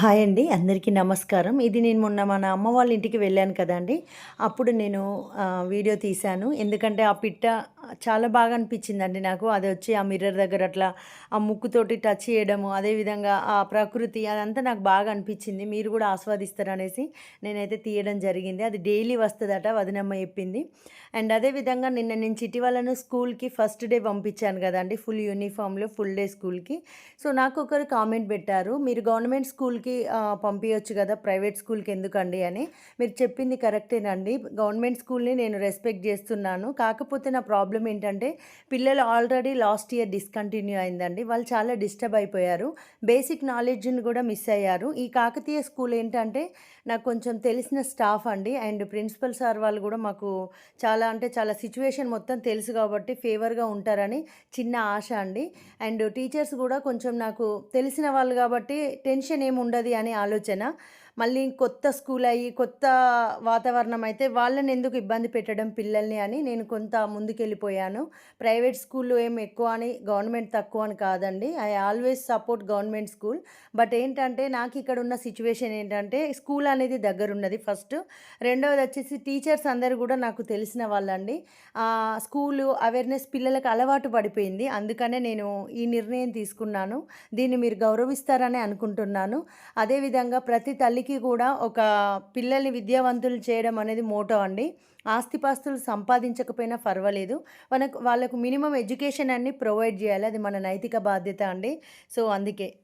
Hi అండి అందరికీ నమస్కారం. ఇది నేను మొన్న మన అమ్మ వాళ్ళ ఇంటికి వెళ్ళాను కదండి. అప్పుడు నేను వీడియో తీశాను. ఎందుకంటే ఆ పిట్ట చాలా బాగా అనిపించిందండి నాకు. అది వచ్చి ఆ మిర్రర్ దగ్గర అట్లా ఆ ముక్కుతోటి టచ్ చేయడము అదేవిధంగా ఆ ప్రకృతి అదంతా నాకు బాగా అనిపించింది. మీరు కూడా ఆస్వాదిస్తారనేసి నేనైతే తీయడం జరిగింది. అది డైలీ వస్తుందట వదినమ్మ చెప్పింది. అండ్ అదేవిధంగా నిన్న నేను చిటివాళ్ళను స్కూల్కి ఫస్ట్ డే పంపించాను కదండి ఫుల్ యూనిఫామ్లో ఫుల్ డే స్కూల్కి. సో నాకు ఒకరు కామెంట్ పెట్టారు మీరు గవర్నమెంట్ స్కూల్కి పంపించవచ్చు కదా ప్రైవేట్ స్కూల్కి ఎందుకండి అని. మీరు చెప్పింది కరెక్టేనండి. గవర్నమెంట్ స్కూల్ని నేను రెస్పెక్ట్ చేస్తున్నాను. కాకపోతే నా ప్రాబ్లం ఏంటంటే పిల్లలు ఆల్రెడీ లాస్ట్ ఇయర్ డిస్కంటిన్యూ అయిందండి. వాళ్ళు చాలా డిస్టర్బ్ అయిపోయారు. బేసిక్ నాలెడ్జ్ని కూడా మిస్ అయ్యారు. ఈ కాకతీయ స్కూల్ ఏంటంటే నాకు కొంచెం తెలిసిన స్టాఫ్ అండి. అండ్ ప్రిన్సిపల్ సార్ వాళ్ళు కూడా మాకు చాలా అంటే చాలా సిచ్యువేషన్ మొత్తం తెలుసు కాబట్టి ఫేవర్గా ఉంటారని చిన్న ఆశ అండి. అండ్ టీచర్స్ కూడా కొంచెం నాకు తెలిసిన వాళ్ళు కాబట్టి టెన్షన్ ఏమి ఉండదు అనే ఆలోచన మళ్ళీ కొత్త స్కూల్ అయ్యి కొత్త వాతావరణం అయితే వాళ్ళని ఎందుకు ఇబ్బంది పెట్టడం పిల్లల్ని అని నేను కొంత ముందుకెళ్ళిపోయాను. ప్రైవేట్ స్కూల్లో ఏం ఎక్కువ అని గవర్నమెంట్ తక్కువ అని కాదండి. I always support government school. But ఏంటంటే నాకు ఇక్కడ ఉన్న సిచ్యువేషన్ ఏంటంటే స్కూల్ అనేది దగ్గర ఉన్నది ఫస్ట్. రెండవది వచ్చేసి టీచర్స్ అందరు కూడా నాకు తెలిసిన వాళ్ళండి. స్కూలు అవేర్నెస్ పిల్లలకు అలవాటు పడిపోయింది. అందుకనే నేను ఈ నిర్ణయం తీసుకున్నాను. దీన్ని మీరు గౌరవిస్తారని అనుకుంటున్నాను. అదేవిధంగా ప్రతి తల్లికి కూడా ఒక పిల్లల్ని విద్యావంతులు చేయడం అనేది మోటో అండి. ఆస్తిపాస్తులు సంపాదించకపోయినా పర్వాలేదు. మనకు వాళ్ళకు మినిమం ఎడ్యుకేషన్ అన్ని ప్రొవైడ్ చేయాలి. అది మన నైతిక బాధ్యత అండి. సో అందుకే.